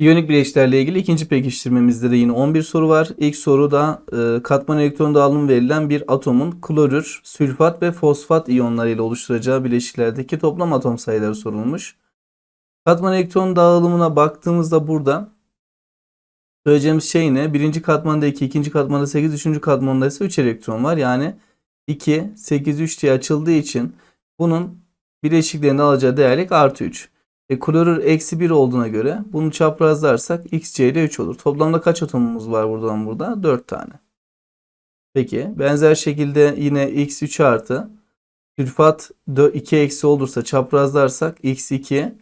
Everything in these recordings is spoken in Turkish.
İyonik bileşiklerle ilgili ikinci pekiştirmemizde de yine 11 soru var. İlk soru da e, katman elektron dağılımı verilen bir atomun klorür, sülfat ve fosfat iyonlarıyla oluşturacağı bileşiklerdeki toplam atom sayıları sorulmuş. Katman elektron dağılımına baktığımızda burada söyleyeceğimiz şey ne? Birinci katmanda 2, ikinci katmanda 8, üçüncü katmanda ise 3 elektron var. Yani 2, 8, 3 diye açıldığı için bunun bileşiklerinde alacağı değerlik artı 3. E, klorür eksi 1 olduğuna göre bunu çaprazlarsak xc ile 3 olur. Toplamda kaç atomumuz var buradan burada? 4 tane. Peki benzer şekilde yine x3 artı sülfat 2 eksi olursa çaprazlarsak x2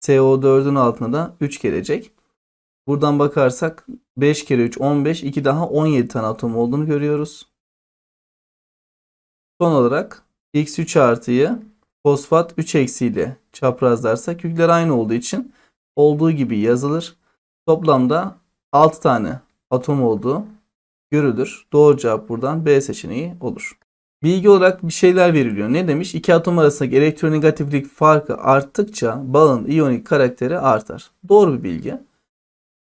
CO4'ün altına da 3 gelecek. Buradan bakarsak 5 kere 3 15 2 daha 17 tane atom olduğunu görüyoruz. Son olarak x3 artıyı fosfat 3 eksiyle çaprazlarsak yükler aynı olduğu için olduğu gibi yazılır. Toplamda 6 tane atom olduğu görülür. Doğru cevap buradan B seçeneği olur. Bilgi olarak bir şeyler veriliyor. Ne demiş? İki atom arasındaki elektronegatiflik farkı arttıkça bağın iyonik karakteri artar. Doğru bir bilgi.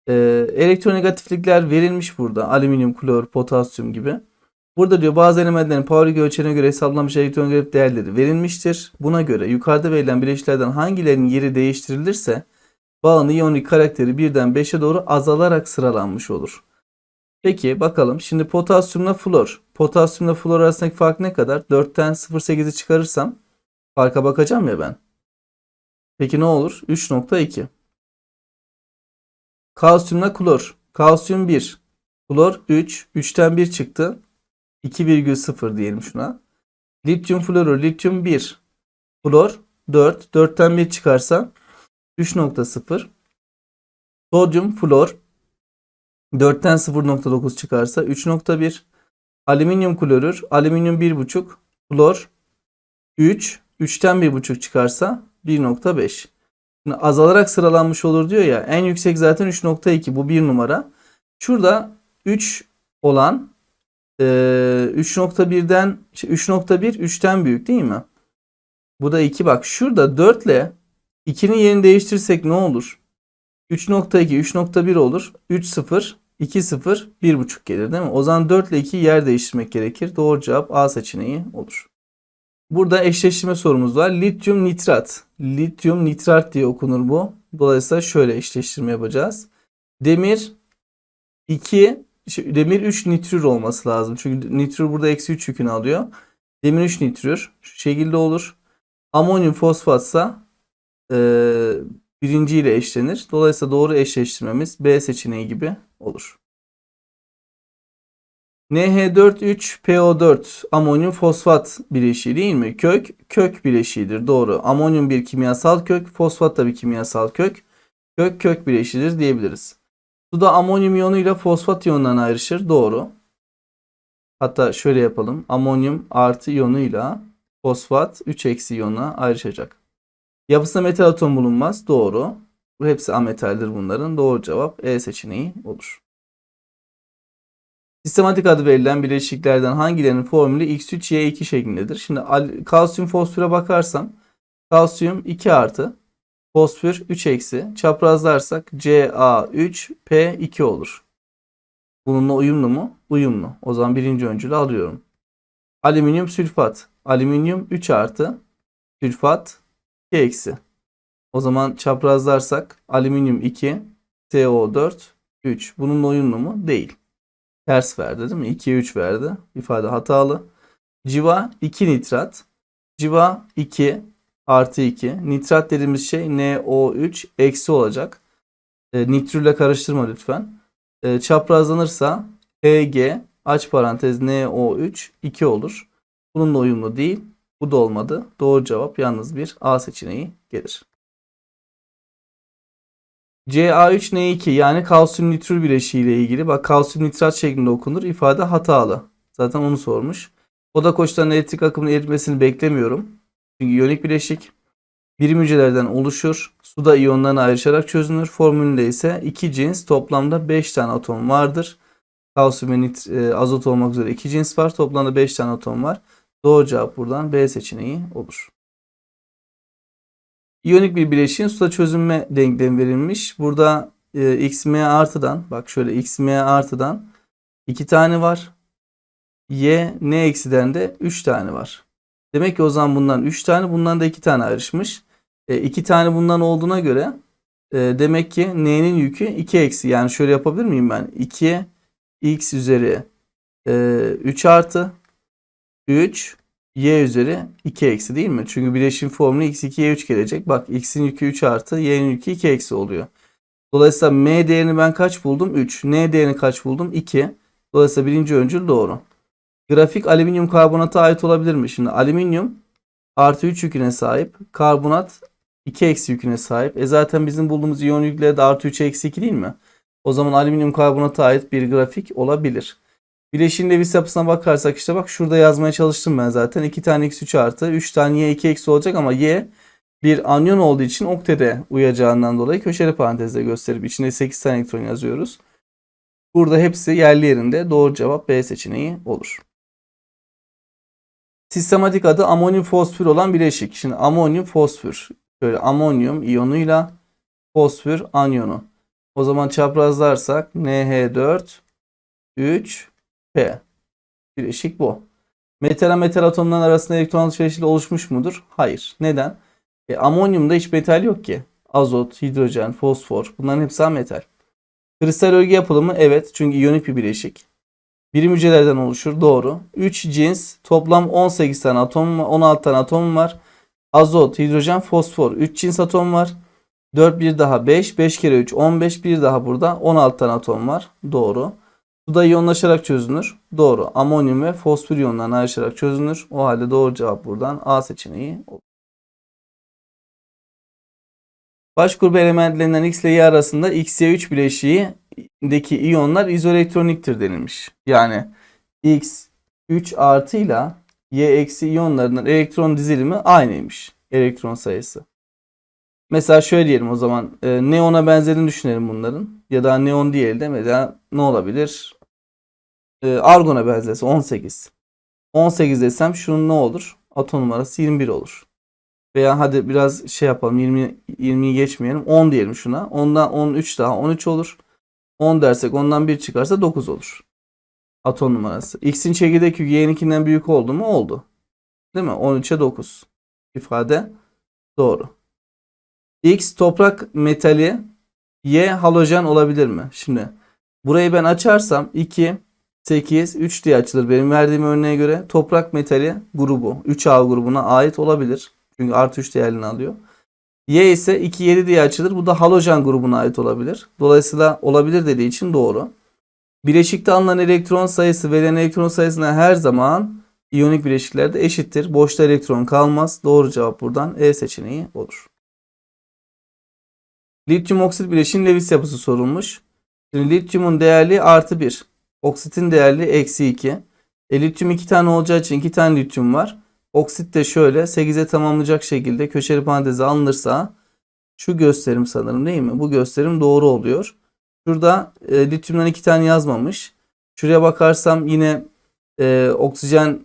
Ee, elektronegatiflikler verilmiş burada. Alüminyum, klor, potasyum gibi. Burada diyor bazı elementlerin Pauli ölçeğine göre hesaplanmış elektronegatif değerleri verilmiştir. Buna göre yukarıda verilen bileşiklerden hangilerinin yeri değiştirilirse bağın iyonik karakteri birden 5'e doğru azalarak sıralanmış olur. Peki bakalım. Şimdi potasyumla flor. Potasyumla flor arasındaki fark ne kadar? 4'ten 0.8'i çıkarırsam farka bakacağım ya ben. Peki ne olur? 3.2. Kalsiyumla klor. Kalsiyum 1. Klor 3. 3'ten 1 çıktı. 2,0 diyelim şuna. Lityum florür. Lityum 1. Flor 4. 4'ten 1 çıkarsa 3.0. Sodyum flor 4'ten 0.9 çıkarsa 3.1. Alüminyum klorür. Alüminyum 1.5. Flor 3. 3'ten 1.5 çıkarsa 1.5. Şimdi azalarak sıralanmış olur diyor ya. En yüksek zaten 3.2. Bu bir numara. Şurada 3 olan e, 3.1'den 3.1 3'ten büyük değil mi? Bu da 2 bak. Şurada 4 ile 2'nin yerini değiştirsek ne olur? 3.2 3.1 olur. 3 0 2 0 1.5 gelir değil mi? O zaman 4 ile 2 yer değiştirmek gerekir. Doğru cevap A seçeneği olur. Burada eşleştirme sorumuz var. Lityum nitrat. Lityum nitrat diye okunur bu. Dolayısıyla şöyle eşleştirme yapacağız. Demir 2 şey, demir 3 nitrür olması lazım. Çünkü nitrür burada eksi 3 yükünü alıyor. Demir 3 nitrür. Şu şekilde olur. Amonyum fosfatsa e, birinci ile eşlenir. Dolayısıyla doğru eşleştirmemiz B seçeneği gibi olur. NH4,3PO4 amonyum fosfat bileşiği değil mi? Kök kök bileşiğidir. Doğru. Amonyum bir kimyasal kök, fosfat da bir kimyasal kök. Kök kök bileşiğidir diyebiliriz. Suda amonyum iyonuyla fosfat iyonundan ayrışır. Doğru. Hatta şöyle yapalım. Amonyum artı iyonuyla fosfat 3 eksi iyonuna ayrışacak. Yapısında metal atom bulunmaz. Doğru. Bu hepsi ametaldir bunların. Doğru cevap E seçeneği olur. Sistematik adı verilen bileşiklerden hangilerinin formülü X3Y2 şeklindedir? Şimdi kalsiyum fosfüre bakarsam kalsiyum 2 artı fosfor 3 eksi çaprazlarsak Ca3P2 olur. Bununla uyumlu mu? Uyumlu. O zaman birinci öncülü alıyorum. Alüminyum sülfat. Alüminyum 3 artı sülfat 2 eksi. O zaman çaprazlarsak alüminyum 2 CO4 3. Bununla uyumlu mu? Değil. Ters verdi değil mi? 2'ye 3 verdi. İfade hatalı. Civa 2 nitrat. Civa 2 artı 2. Nitrat dediğimiz şey NO3 eksi olacak. E, nitrürle karıştırma lütfen. E, çaprazlanırsa Hg aç parantez NO3 2 olur. Bununla uyumlu değil. Bu da olmadı. Doğru cevap yalnız bir A seçeneği gelir. Ca3N2 yani kalsiyum nitrür bileşiği ile ilgili. Bak kalsiyum nitrat şeklinde okunur. İfade hatalı. Zaten onu sormuş. Oda koşullarının elektrik akımının eritmesini beklemiyorum. Çünkü iyonik bileşik birim hücrelerden oluşur. Suda iyonlarına ayrışarak çözünür. Formülünde ise iki cins toplamda 5 tane atom vardır. Kalsiyum ve nit, e, azot olmak üzere iki cins var. Toplamda 5 tane atom var. Doğru cevap buradan B seçeneği olur. İyonik bir bileşiğin suda çözünme denklemi verilmiş. Burada e, xm artıdan bak şöyle xm artıdan 2 tane var. y n eksiden de 3 tane var. Demek ki o zaman bundan 3 tane bundan da 2 tane ayrışmış. 2 tane bundan olduğuna göre e, demek ki n'nin yükü 2 eksi. Yani şöyle yapabilir miyim ben? 2 x üzeri e, 3 artı 3 y üzeri 2 eksi değil mi? Çünkü bileşim formülü x2 y3 gelecek. Bak x'in yükü 3 artı y'nin yükü 2 eksi oluyor. Dolayısıyla m değerini ben kaç buldum? 3. n değerini kaç buldum? 2. Dolayısıyla birinci öncül doğru. Grafik alüminyum karbonata ait olabilir mi? Şimdi alüminyum artı 3 yüküne sahip. Karbonat 2 eksi yüküne sahip. E zaten bizim bulduğumuz iyon yükleri de artı 3 eksi 2 değil mi? O zaman alüminyum karbonata ait bir grafik olabilir. Bileşiğin Lewis yapısına bakarsak işte bak şurada yazmaya çalıştım ben zaten. 2 tane x3 artı 3 tane y 2 eksi olacak ama y bir anyon olduğu için oktede uyacağından dolayı köşeli parantezle gösterip içine 8 tane elektron yazıyoruz. Burada hepsi yerli yerinde doğru cevap B seçeneği olur. Sistematik adı amonyum fosfür olan bileşik. Şimdi amonyum fosfür. Böyle amonyum iyonuyla fosfür anyonu. O zaman çaprazlarsak NH4 3 P. Bileşik bu. Metal metal atomların arasında elektron alışverişiyle oluşmuş mudur? Hayır. Neden? E, amonyumda hiç metal yok ki. Azot, hidrojen, fosfor bunların hepsi ametal. Kristal örgü yapılımı evet çünkü iyonik bir bileşik. Birim hücrelerden oluşur doğru. 3 cins toplam 18 tane atom 16 tane atom var. Azot, hidrojen, fosfor 3 cins atom var. 4 bir daha 5, 5 kere 3 15 bir daha burada 16 tane atom var. Doğru. Suda iyonlaşarak çözünür. Doğru. Amonyum ve fosfor iyonlarına ayrışarak çözünür. O halde doğru cevap buradan A seçeneği olur. Baş grubu elementlerinden X ile Y arasında XY3 bileşiğindeki iyonlar izoelektroniktir denilmiş. Yani X 3 artı ile Y eksi iyonlarının elektron dizilimi aynıymış. Elektron sayısı. Mesela şöyle diyelim o zaman. E, neona benzediğini düşünelim bunların. Ya da neon değil de mesela ne olabilir? E, argona benzerse 18. 18 desem şunun ne olur? Atom numarası 21 olur. Veya hadi biraz şey yapalım 20 20'yi geçmeyelim. 10 diyelim şuna. Ondan 13 daha 13 olur. 10 dersek ondan 1 çıkarsa 9 olur. Atom numarası. X'in çekirdek yükü Y'ninkinden büyük oldu mu? Oldu. Değil mi? 13'e 9. İfade doğru. X toprak metali Y halojen olabilir mi? Şimdi burayı ben açarsam 2 8 3 diye açılır benim verdiğim örneğe göre. Toprak metali grubu 3A grubuna ait olabilir. Çünkü artı 3 değerini alıyor. Y ise 2 7 diye açılır. Bu da halojen grubuna ait olabilir. Dolayısıyla olabilir dediği için doğru. Bileşikte alınan elektron sayısı verilen elektron sayısına her zaman iyonik bileşiklerde eşittir. Boşta elektron kalmaz. Doğru cevap buradan E seçeneği olur. Lityum oksit bileşiğin Lewis yapısı sorulmuş. Şimdi lityumun değerli artı 1. Oksitin değerli eksi 2. E, lityum 2 tane olacağı için 2 tane lityum var. Oksit de şöyle 8'e tamamlayacak şekilde köşeli paranteze alınırsa şu gösterim sanırım değil mi? Bu gösterim doğru oluyor. Şurada e, lityumdan 2 tane yazmamış. Şuraya bakarsam yine e, oksijen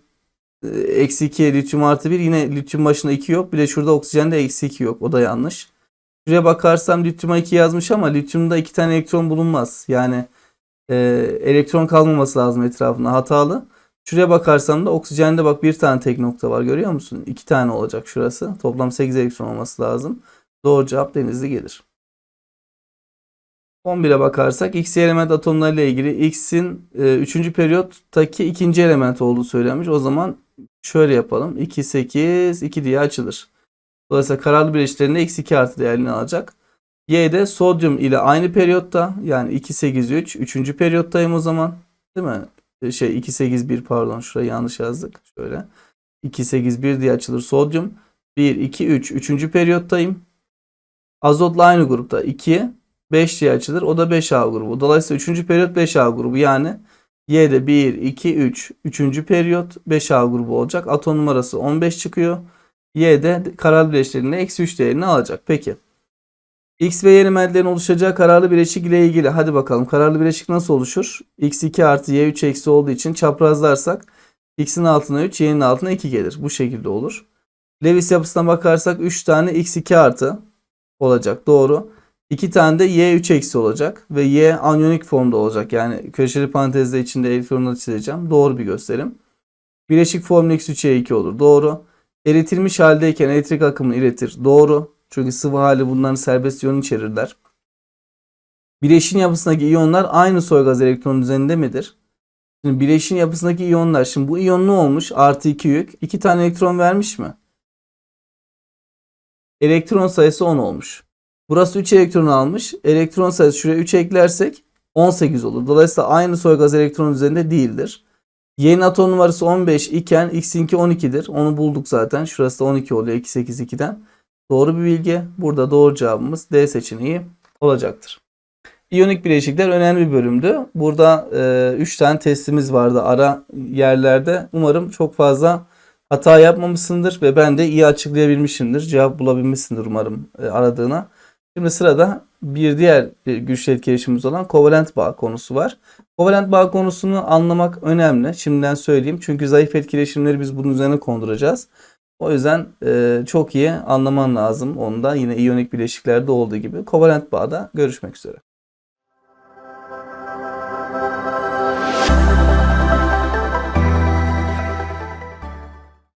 e, eksi 2 lityum artı 1 yine lityum başında 2 yok. Bir de şurada oksijende eksi 2 yok. O da yanlış. Şuraya bakarsam lityuma 2 yazmış ama lityumda 2 tane elektron bulunmaz. Yani e, elektron kalmaması lazım etrafında hatalı. Şuraya bakarsam da oksijende bak bir tane tek nokta var görüyor musun? 2 tane olacak şurası. Toplam 8 elektron olması lazım. Doğru cevap denizli gelir. 11'e bakarsak X element atomlarıyla ilgili X'in 3. E, periyottaki ikinci element olduğu söylenmiş. O zaman şöyle yapalım. 2, 8, 2 diye açılır. Dolayısıyla kararlı bileşiklerinde x2 artı değerini alacak. Y'de sodyum ile aynı periyotta yani 2, 8, 3. 3. periyottayım o zaman. Değil mi? E, şey 2, 8, 1 pardon şurayı yanlış yazdık. Şöyle. 2, 8, 1 diye açılır sodyum. 1, 2, 3. 3. periyottayım. Azotla aynı grupta. 2, 5 diye açılır. O da 5A grubu. Dolayısıyla 3. periyot 5A grubu. Yani Y'de 1, 2, 3. 3. periyot 5A grubu olacak. Atom numarası 15 çıkıyor. Y'de kararlı bileşiklerinde eksi 3 değerini alacak. Peki. X ve Y elementlerin oluşacağı kararlı bileşik ile ilgili. Hadi bakalım kararlı bileşik nasıl oluşur? X2 artı Y3 eksi olduğu için çaprazlarsak X'in altına 3, Y'nin altına 2 gelir. Bu şekilde olur. Lewis yapısına bakarsak 3 tane X2 artı olacak. Doğru. İki tane de Y 3 eksi olacak ve Y anyonik formda olacak. Yani köşeli parantezde içinde elektronları çizeceğim. Doğru bir gösterim. Bileşik formül eksi 3 Y2 olur. Doğru. Eritilmiş haldeyken elektrik akımını iletir. Doğru. Çünkü sıvı hali bunların serbest iyon içerirler. Bileşin yapısındaki iyonlar aynı soy gaz elektron düzeninde midir? Şimdi bileşin yapısındaki iyonlar. Şimdi bu iyon ne olmuş? Artı 2 yük. 2 tane elektron vermiş mi? Elektron sayısı 10 olmuş. Burası 3 elektron almış. Elektron sayısı şuraya 3 eklersek 18 olur. Dolayısıyla aynı soy gaz elektron üzerinde değildir. Y'nin atom numarası 15 iken X'inki 12'dir. Onu bulduk zaten. Şurası da 12 oluyor 2 8 2'den. Doğru bir bilgi. Burada doğru cevabımız D seçeneği olacaktır. İyonik bileşikler önemli bir bölümdü. Burada 3 tane testimiz vardı ara yerlerde. Umarım çok fazla hata yapmamışsındır ve ben de iyi açıklayabilmişimdir. Cevap bulabilmişsindir umarım e, aradığına. Şimdi sırada bir diğer e, güçlü etkileşimimiz olan kovalent bağ konusu var. Kovalent bağ konusunu anlamak önemli. Şimdiden söyleyeyim. Çünkü zayıf etkileşimleri biz bunun üzerine konduracağız. O yüzden e, çok iyi anlaman lazım. Onu da yine iyonik bileşiklerde olduğu gibi kovalent bağda görüşmek üzere.